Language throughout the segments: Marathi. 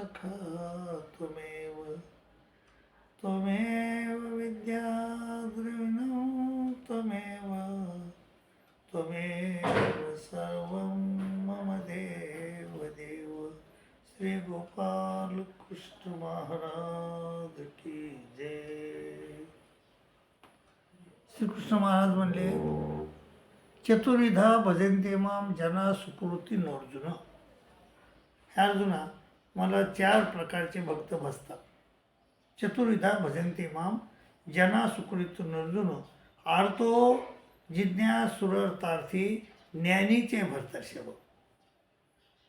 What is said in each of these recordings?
च सखा त्वमेव त्वमेव विद्या द्रविणं त्वमेव त्वमेव सर्वं मम देव देव श्री गोपाल कृष्ण महाराज की जय। श्रीकृष्ण महाराज म्हणले चतुर्विधा भजन्ते माम जना सुकृती नोर्जुन ह्या अर्जुना मला चार प्रकारचे भक्त बसतात. चतुर्विधा भजंती माम जना सुकृत नर्जुन आर्तो जिज्ञा सुरतार्थी ज्ञानीचे भरतर्षभ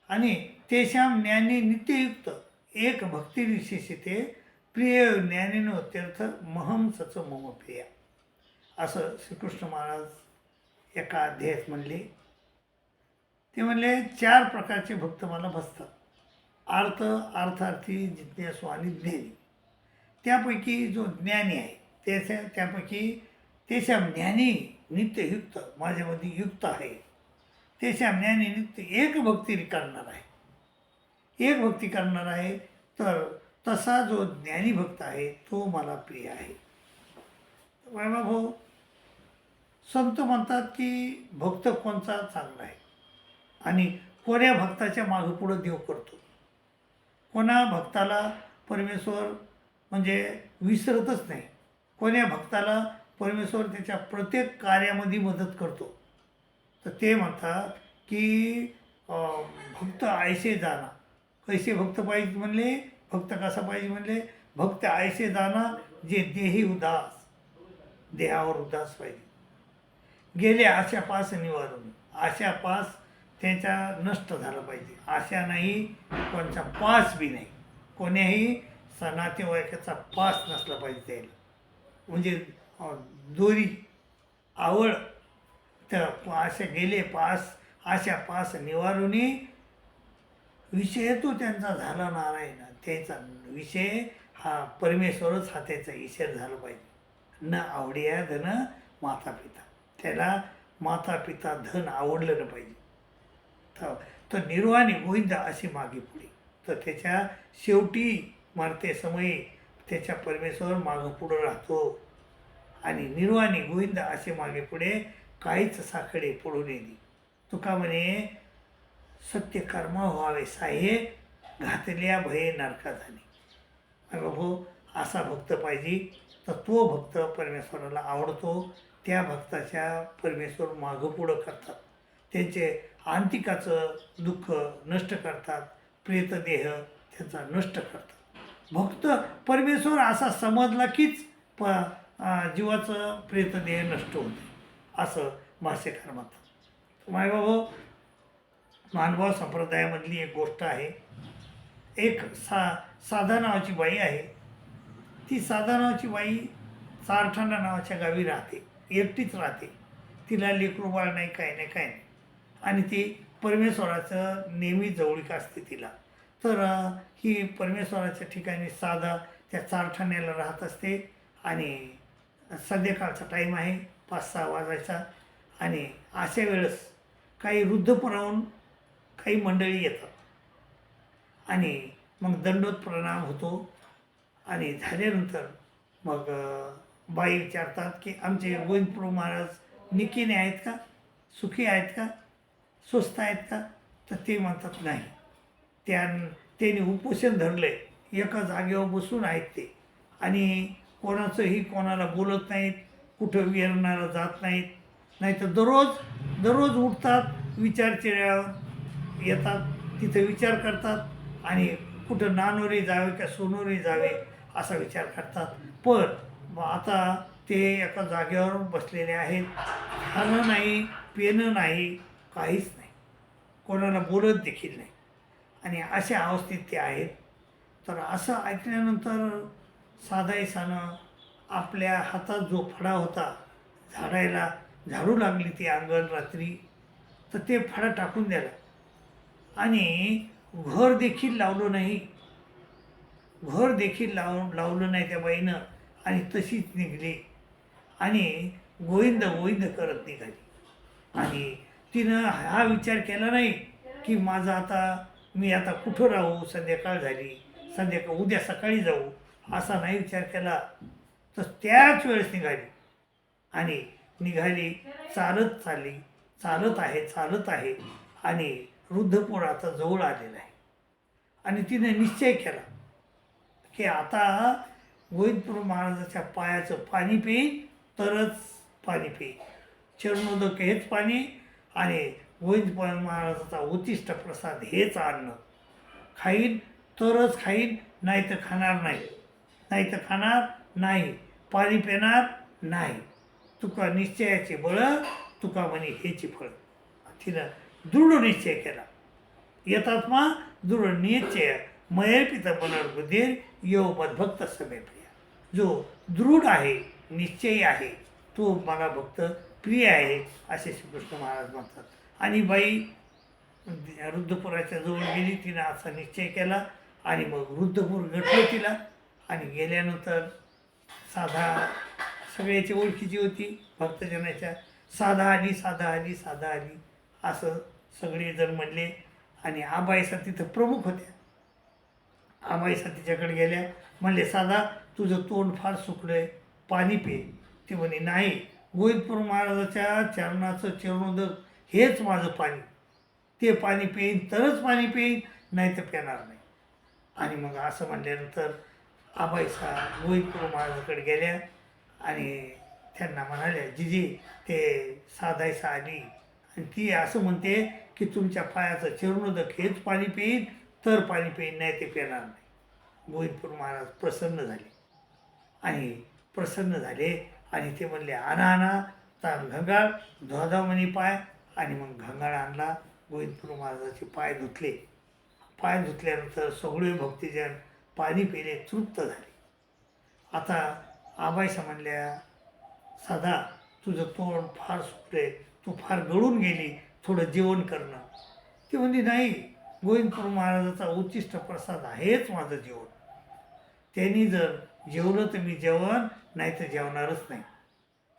आणि तेषां ज्ञानी नित्ययुक्त एक भक्तिविशेषिते प्रिय ज्ञानीनो तीर्थ महम सच मम प्रिया. असं श्रीकृष्ण महाराज एका अध्यायात म्हणले. ते म्हणले चार प्रकारचे भक्त मला बसतात. अर्थ अर्थार्थी जिज्ञासू आणि ज्ञानी. त्यापैकी जो ज्ञानी आहे त्याच्या त्यापैकी त्याच्या ज्ञानी नित्ययुक्त माझ्यामध्ये युक्त आहे. त्याच्या ज्ञानी नित्य एक भक्ती करणार आहे. एक भक्ती करणार आहे तर तसा जो ज्ञानी भक्त आहे तो मला प्रिय आहे. बाबा भाऊ संत म्हणतात की भक्त कोणचा चांगला आहे? आणि कोण्या भक्ताच्या मागं पुढं देव करतो. कोणा भक्ताला परमेश्वर म्हणजे विसरतच नाही. कोण्या भक्ताला परमेश्वर त्याच्या प्रत्येक कार्यामध्ये मदत करतो. तर ते म्हणतात की भक्त आयसे जाना. कैसे भक्त पाहिजे म्हणले? भक्त कसा पाहिजे म्हणले? भक्त आयसे जाना जे देही उदास. देहावर उदास पाहिजे. गेले आशा पास निवारून आशा पास त्याच्या नष्ट झाला पाहिजे. अशा नाही कोणचा पास बी नाही. कोण्याही स नातेवाईकाचा पास नसला पाहिजे त्याला. म्हणजे दोरी आवड तर असे गेले पास आशा पास निवारूनही विषय तो त्यांचा झाला नारायण. त्याचा विषय हा परमेश्वरच हा त्याचा ईश्वर झाला पाहिजे. न आवडिया धन माता पिता त्याला माता पिता धन आवडलं पाहिजे. तर तर निर्वाणी गोविंद अशी मागे पुढे. तर त्याच्या शेवटी मारते समयी त्याच्या परमेश्वर मागं पुढं राहतो. आणि निर्वाणी गोविंद असे मागे पुढे काहीच साखडे पडू नये. तुका म्हणे सत्य कर्म व्हावे साहे घातल्या भये नरका झाली अगं असा भक्त पाहिजे. तर तो भक्त परमेश्वराला आवडतो. त्या भक्ताच्या परमेश्वर मागं पुढं करतात. त्यांचे आंतिकाचं दुःख नष्ट करतात प्रेतदेह त्याचा नष्ट करतात. भक्त परमेश्वर असा समजला कीच प जीवाचं प्रेतदेह नष्ट होते असं भाष्यकार म्हणतात. मायबाबा मानभाव संप्रदायामधली एक गोष्ट आहे. एक सा साधा नावाची बाई आहे. ती साधा नावाची बाई चारठाणा नावाच्या गावी राहते एकटीच राहते. तिला लेकरू बाळ नाही काय नाही काय नाही. आणि ती परमेश्वराचं नेहमी जवळीक असते तिला. तर ही परमेश्वराच्या ठिकाणी साधा त्या चारठाण्याला राहत असते आणि संध्याकाळचा टाईम आहे पाच सहा वाजायचा आणि अशा वेळेस काही वृद्धपणाहून काही मंडळी येतात. आणि मग दंडोत प्रणाम होतो आणि झाल्यानंतर मग बाई विचारतात की आमचे गोविंदप्रभू महाराज निकीने आहेत का? सुखी आहेत का? स्वस्त आहेत का तर ते म्हणतात नाही. त्या त्यांनी उपोषण धरले. एका जागेवर बसून आहेत ते. आणि कोणाचंही कोणाला बोलत नाहीत कुठं विहरणारा जात नाहीत. नाही तर दररोज दररोज उठतात विचारचेऱ्यावर येतात तिथं विचार करतात आणि कुठं नानोरी जावे का सोनोरी जावे असा विचार करतात. पण आता ते एका जागेवर बसलेले आहेत. खाणं नाही पिणं नाही काहीच नाही. कोणाला बोलत देखील नाही. आणि अशा अवस्थेत ते आहेत. तर असं ऐकल्यानंतर साधाईसानं आपल्या हातात जो फडा होता झाडायला झाडू लागली ती अंगण रात्री तर ते फडा टाकून द्याला आणि घर देखील लावलं नाही. घर देखील लाव लावलं नाही त्या बाईनं. आणि तशीच निघली. आणि गोविंद गोविंद करत निघाली. आणि तिनं हा विचार केला नाही की माझा आता मी आता कुठं राहू? संध्याकाळ झाली. संध्याकाळ उद्या सकाळी जाऊ. असा नाही विचार केला. तर त्याच वेळेस निघाली. आणि निघाली चालत चालली. चालत आहे चालत आहे. आणि वृद्धपूर आता जवळ आलेला आहे. आणि तिने निश्चय केला की आता गोविंदपूर महाराजाच्या पायाचं पाणी पिईन तरच पाणी पिईन. चरणोदक हेच पाणी आणि गोविंदपण महाराजाचा उद्दिष्ट प्रसाद हेच अन्न खाईन तरच खाईन नाही तर खाणार नाही. नाही तर खाणार नाही पाणी पिणार नाही. तुका निश्चयाचे बळ तुका म्हणे हेची फळ. तिनं दृढ निश्चय केला. येतात मा दृढ निश्चय मये पिता पुनर्बुद्धीर यो मदभक्त समे जो दृढ आहे निश्चयी आहे तो मला भक्त प्रिय आहे असे श्रीकृष्ण महाराज म्हणतात. आणि बाई वृद्धपुराच्या जवळ गेली तिनं असा निश्चय केला आणि मग वृद्धपूर गटलं तिला. आणि गेल्यानंतर साधा सगळ्याची ओळखीची होती भक्तजनाच्या साधा आली साधा आली साधा आली असं सगळेजण म्हणले. आणि आबाईसा तिथं प्रमुख होत्या. आबाईसा तिच्याकडे गेल्या म्हणले साधा तुझं तोंड फार सुकलं आहे पाणी पे. ती म्हणे नाही गोविंदपूर महाराजाच्या चरणाचं चरणोदक हेच माझं पाणी. ते पाणी पेईन तरच पाणी पेईन नाही तर पेणार नाही. आणि मग असं म्हणल्यानंतर आबाईसा गोविंदपूर महाराजाकडे गेल्या आणि त्यांना म्हणाल्या जिजी ते साधायसा आली आणि ती असं म्हणते की तुमच्या पायाचं चरणोदक हेच पाणी पिईन तर पाणी पिईन नाही ते पिणार नाही. गोविंदपूर महाराज प्रसन्न झाले. आणि प्रसन्न झाले आणि ते म्हणले आणा आणा. तर घंगाळ धोधा म्हणे पाय आणि मग घंगाळ आणला. गोविंदपूर महाराजाचे पाय धुतले. पाय धुतल्यानंतर सगळे भक्तिजन पाणी पिले तृप्त झाले. आता आबाईसा म्हणल्या साधा तुझं तोंड फार सुटले तू फार गळून गेली. थोडं जेवण करणं ती म्हणजे नाही. गोविंदपूर महाराजाचा उच्चिष्ट प्रसाद आहेच माझं जेवण. त्यांनी जर जेवलं तर मी जेवण नाही तर जेवणारच नाही.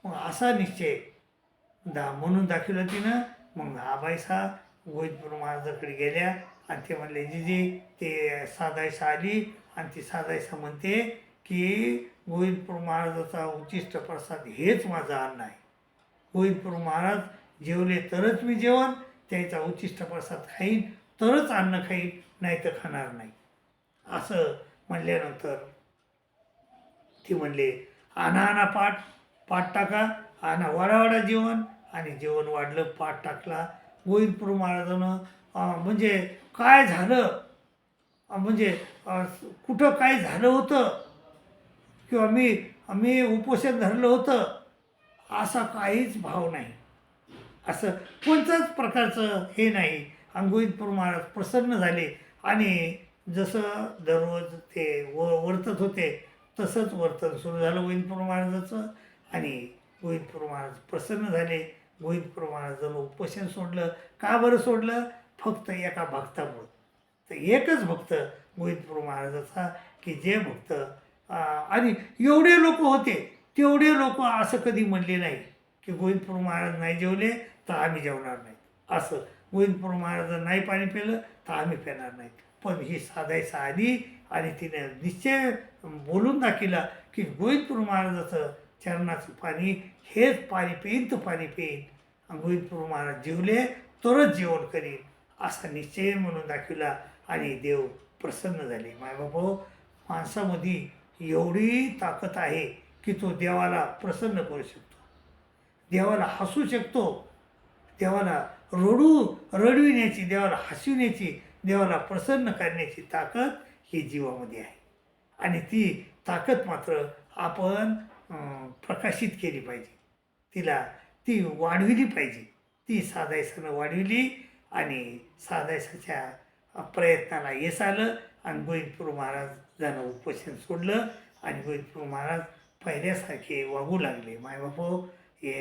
मग असा निश्चय. दा म्हणून दाखवलं तिनं. मग आबाईसा गोविंदपूर महाराजाकडे गेल्या आणि ते म्हणले जिजी ते साधायसा आली आणि ती साधायसा म्हणते की गोविंदपूर महाराजाचा उच्चिष्ट प्रसाद हेच माझं अन्न आहे. गोविंदपूर महाराज जेवले तरच मी जेवण त्याचा उच्चिष्ट प्रसाद खाईन तरच अन्न खाईन नाही तर खाणार नाही. असं म्हणल्यानंतर ती म्हणले आना आना पाठ पाठ टाका. आना वाडा वाडा जेवण. आणि जेवण वाढलं पाठ टाकला. गोविंदपूर महाराजानं म्हणजे काय झालं? म्हणजे कुठं काय झालं होतं? किंवा मी मी उपोषण धरलं होतं? असा काहीच भाव नाही. असं कोणत्याच प्रकारचं हे नाही. अंगोईतपूर महाराज प्रसन्न झाले. आणि जसं दररोज ते व वर्तत होते तसंच वर्तन सुरू झालं गोविंदपूर महाराजाचं. आणि गोविंदपूर महाराज प्रसन्न झाले. गोविंदपूर महाराजांना उपोषण सोडलं. का बरं सोडलं? फक्त एका भक्तामुळं. तर एकच भक्त गोविंदपूर महाराजाचा की जे भक्त आणि एवढे लोक होते तेवढे लोक असं कधी म्हणले नाही की गोविंदपूर महाराज नाही जेवले तर आम्ही जेवणार नाही असं गोविंदपूर महाराज नाही पाणी पिलं तर आम्ही पिणार नाही पण ही साधायसा आली आणि तिने निश्चय बोलून दाखिला की गोविंदपूर महाराजाचं चरणाचं पाणी हेच पाणी पिईन तर पाणी पिईन गोविंदपूर महाराज जेवले तरच जेवण करीन असा निश्चय म्हणून दाखविला आणि देव प्रसन्न झाले. मायबापो माणसामध्ये एवढी ताकद आहे की तो देवाला प्रसन्न करू शकतो. देवाला हसू शकतो. देवाला रडू रडविण्याची देवाला हसविण्याची देवाला प्रसन्न करण्याची ताकद ही जीवामध्ये आहे. आणि ती ताकद मात्र आपण प्रकाशित केली पाहिजे. तिला ती वाढविली पाहिजे. ती साधायसानं वाढविली आणि साधायसाच्या प्रयत्नाला यश आलं आणि गोविंदपूर महाराजांना उपोषण सोडलं आणि गोविंदपूर महाराज पहिल्यासारखे वागू लागले. मायबापो हे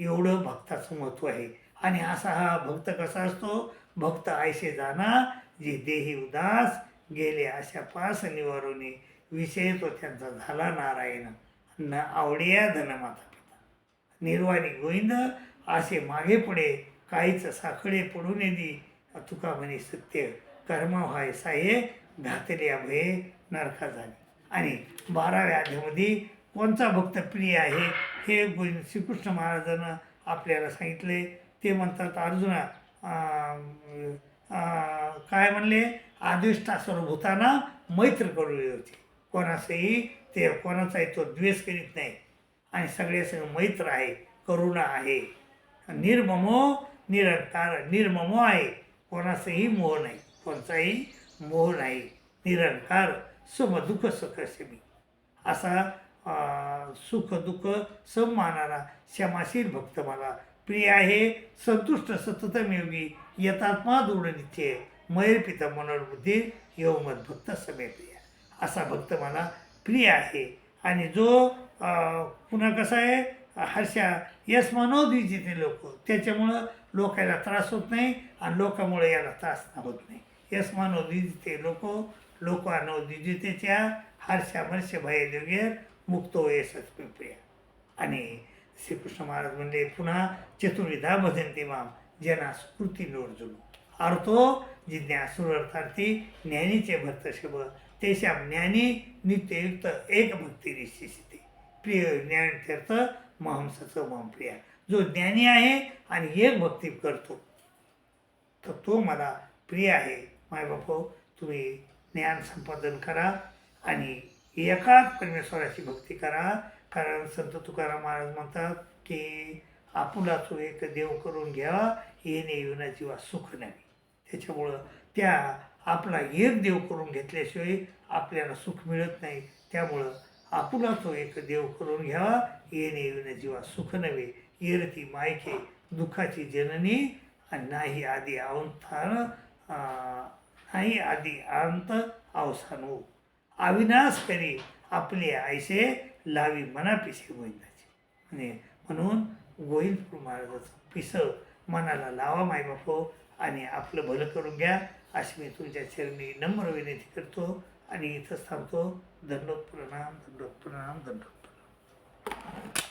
एवढं भक्ताचं महत्त्व आहे. आणि असा हा भक्त कसा असतो? भक्त आयशे जाना जे देही उदास गेले अशा पास निवारोने. विषय तो त्यांचा झाला नारायण. न आवडिया धनमाता पिता. निर्वाणी गोविंद असे मागे पुढे काहीच साखळे पडून दी. तुका म्हणे सत्य कर्म व्हाय साये घातले अभये नरका झाले आणि बाराव्या अध्यामध्ये कोणचा भक्त प्रिय आहे? हे गोविंद श्रीकृष्ण महाराजांना आपल्याला सांगितले. ते म्हणतात अर्जुना काय म्हणले? आदिष्टा मैत्र करून होते. कोणाचंही ते कोणाचाही तो द्वेष करीत नाही. आणि सगळे सगळे मैत्र आहे करुणा आहे. निर्ममो निरंकार निर्ममो आहे. कोणाचाही मोह नाही कोणताही मोह नाही. निरंकार सुख दुःख सुख सेमी असा सुख दुःख सम मानारा क्षमाशील भक्त मला प्रिय आहे संतुष्ट सततम योगी यथात्मा दृढ निश्चय मयर पिता मनोबुद्धी योमत भक्त समे असा भक्त मला प्रिय आहे. आणि जो पुन्हा कसा आहे हर्षा यश मनोद्विजिते लोक. त्याच्यामुळं लोकायला त्रास होत नाही आणि लोकामुळे याला त्रास होत नाही. यश मनोद्विजिते लोक लोक अनोद्विजितेच्या हर्षा हर्ष भय योग्य मुक्त यशच प्रिय आणि श्रीकृष्ण महाराज म्हणले पुन्हा चतुर्विधा भजंती माम जना स्फूर्ती नोर्जुन अर्थो जिज्ञासुरर्थार्थी ज्ञानीचे भक्त शब तेशा ज्ञानी नित्ययुक्त एक भक्ती निश्चिते प्रिय ज्ञानतीर्थ महंसचं मम प्रिया. जो ज्ञानी आहे आणि एक भक्ती करतो तर तो मला प्रिय आहे. माय बापो तुम्ही ज्ञान संपादन करा आणि एकाच परमेश्वराची भक्ती करा. कारण संत तुकाराम महाराज म्हणतात की आपुला तो एक देव करून घ्यावा येणे येऊन जीवा सुख नाही. त्याच्यामुळं त्या आपला एक देव करून घेतल्याशिवाय आपल्याला सुख मिळत नाही. त्यामुळं आपुला तो एक देव करून घ्यावा येणे येऊन जीवा सुख नव्हे. येरती मायके दुःखाची जननी आणि नाही आधी अवंथान नाही आधी अंत अवसान हो. अविनाश करी आपले आयसे लावी मनापिसे गोविंदाचे म्हणून गोविंद महाराजाचं पिस मनाला लावा माय बापो आणि आपलं भलं करून घ्या. अशी मी तुमच्या चरणी नम्र विनंती करतो आणि इथंच थांबतो. दंडोत प्रणाम दंडोत प्रणाम दंडोत प्रणाम